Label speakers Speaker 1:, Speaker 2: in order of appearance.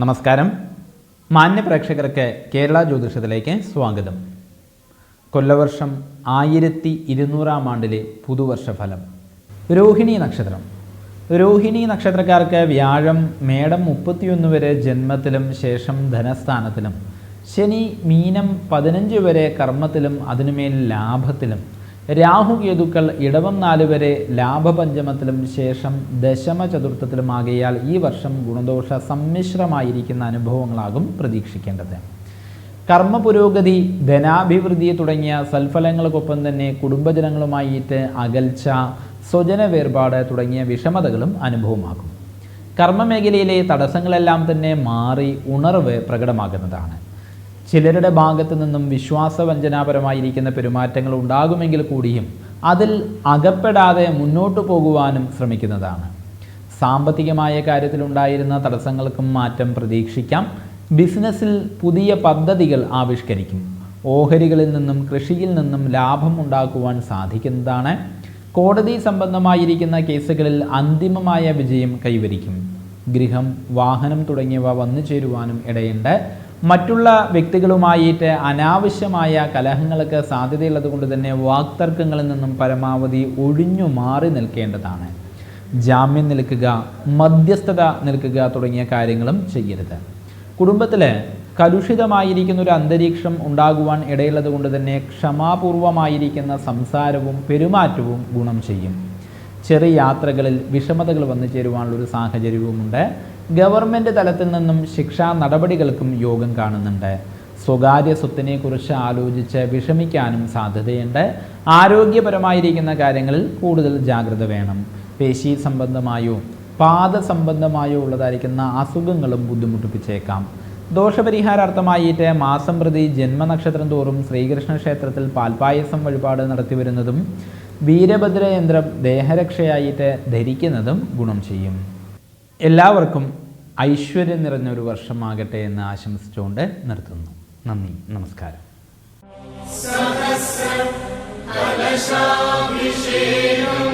Speaker 1: നമസ്കാരം. മാന്യ പ്രേക്ഷകർക്ക് കേരള ജ്യോതിഷത്തിലേക്ക് സ്വാഗതം. കൊല്ലവർഷം ആയിരത്തി ഇരുന്നൂറാം ആണ്ടിലെ പുതുവർഷ ഫലം രോഹിണി നക്ഷത്രം. രോഹിണി നക്ഷത്രക്കാർക്ക് വ്യാഴം മേടം മുപ്പത്തിയൊന്ന് വരെ ജന്മത്തിലും ശേഷം ധനസ്ഥാനത്തിലും. ശനി മീനം പതിനഞ്ച് വരെ കർമ്മത്തിലും അതിനുമേൽ ലാഭത്തിലും. രാഹുകേതുക്കൾ ഇടവം നാല് വരെ ലാഭപഞ്ചമത്തിലും ശേഷം ദശമ ചതുർത്ഥത്തിലുമാകിയാൽ ഈ വർഷം ഗുണദോഷ സമ്മിശ്രമായിരിക്കുന്ന അനുഭവങ്ങളാകും പ്രതീക്ഷിക്കേണ്ടത്. കർമ്മ പുരോഗതി ധനാഭിവൃദ്ധി തുടങ്ങിയ സൽഫലങ്ങൾക്കൊപ്പം തന്നെ കുടുംബജനങ്ങളുമായിട്ട് അകൽച്ച സ്വജന വേർപാട് തുടങ്ങിയ വിഷമതകളും അനുഭവമാകും. കർമ്മമേഖലയിലെ തടസ്സങ്ങളെല്ലാം തന്നെ മാറി ഉണർവ് പ്രകടമാകുന്നതാണ്. ചിലരുടെ ഭാഗത്തു നിന്നും വിശ്വാസവഞ്ചനാപരമായിരിക്കുന്ന പെരുമാറ്റങ്ങൾ ഉണ്ടാകുമെങ്കിൽ കൂടിയും അതിൽ അകപ്പെടാതെ മുന്നോട്ടു പോകുവാനും ശ്രമിക്കുന്നതാണ്. സാമ്പത്തികമായ കാര്യത്തിലുണ്ടായിരുന്ന തടസ്സങ്ങൾക്കും മാറ്റം പ്രതീക്ഷിക്കാം. ബിസിനസ്സിൽ പുതിയ പദ്ധതികൾ ആവിഷ്കരിക്കും. ഓഹരികളിൽ നിന്നും കൃഷിയിൽ നിന്നും ലാഭം ഉണ്ടാക്കുവാൻ സാധിക്കുന്നതാണ്. കോടതി സംബന്ധമായിരിക്കുന്ന കേസുകളിൽ അന്തിമമായ വിജയം കൈവരിക്കും. ഗൃഹം വാഹനം തുടങ്ങിയവ വന്നു ചേരുവാനും ഇടയുണ്ട്. മറ്റുള്ള വ്യക്തികളുമായിട്ട് അനാവശ്യമായ കലഹങ്ങൾക്ക് സാധ്യതയുള്ളത് കൊണ്ട് തന്നെ വാക്തർക്കങ്ങളിൽ നിന്നും പരമാവധി ഒഴിഞ്ഞു മാറി നിൽക്കേണ്ടതാണ്. ജാമ്യം നിൽക്കുക മധ്യസ്ഥത നിൽക്കുക തുടങ്ങിയ കാര്യങ്ങളും ചെയ്യരുത്. കുടുംബത്തിൽ കലുഷിതമായിരിക്കുന്ന ഒരു അന്തരീക്ഷം ഉണ്ടാകുവാൻ ഇടയുള്ളത് കൊണ്ട് തന്നെ ക്ഷമാപൂർവമായിരിക്കുന്ന സംസാരവും പെരുമാറ്റവും ഗുണം ചെയ്യും. ചെറിയ യാത്രകളിൽ വിഷമതകൾ വന്നു ചേരുവാനുള്ളൊരു സാഹചര്യവുമുണ്ട്. ഗവൺമെന്റ് തലത്തിൽ നിന്നും ശിക്ഷാ നടപടികൾക്കും യോഗം കാണുന്നുണ്ട്. സ്വകാര്യ സ്വത്തിനെക്കുറിച്ച് ആലോചിച്ച് വിഷമിക്കാനും സാധ്യതയുണ്ട്. ആരോഗ്യപരമായിരിക്കുന്ന കാര്യങ്ങളിൽ കൂടുതൽ ജാഗ്രത വേണം. പേശി സംബന്ധമായോ പാദ സംബന്ധമായോ ഉള്ളതായിരിക്കുന്ന അസുഖങ്ങളും ബുദ്ധിമുട്ടിപ്പിച്ചേക്കാം. ദോഷപരിഹാരാർത്ഥമായിട്ട് മാസം പ്രതി ജന്മനക്ഷത്രം തോറും ശ്രീകൃഷ്ണ ക്ഷേത്രത്തിൽ പാൽപായസം വഴിപാട് നടത്തിവരുന്നതും വീരഭദ്രയന്ത്രം ദേഹരക്ഷയായിട്ട് ധരിക്കുന്നതും ഗുണം ചെയ്യും. എല്ലാവർക്കും ഐശ്വര്യം നിറഞ്ഞ ഒരു വർഷമാകട്ടെ എന്ന് ആശംസിച്ചുകൊണ്ട് നിർത്തുന്നു. നന്ദി നമസ്കാരം.
Speaker 2: കലശാഭിഷേകം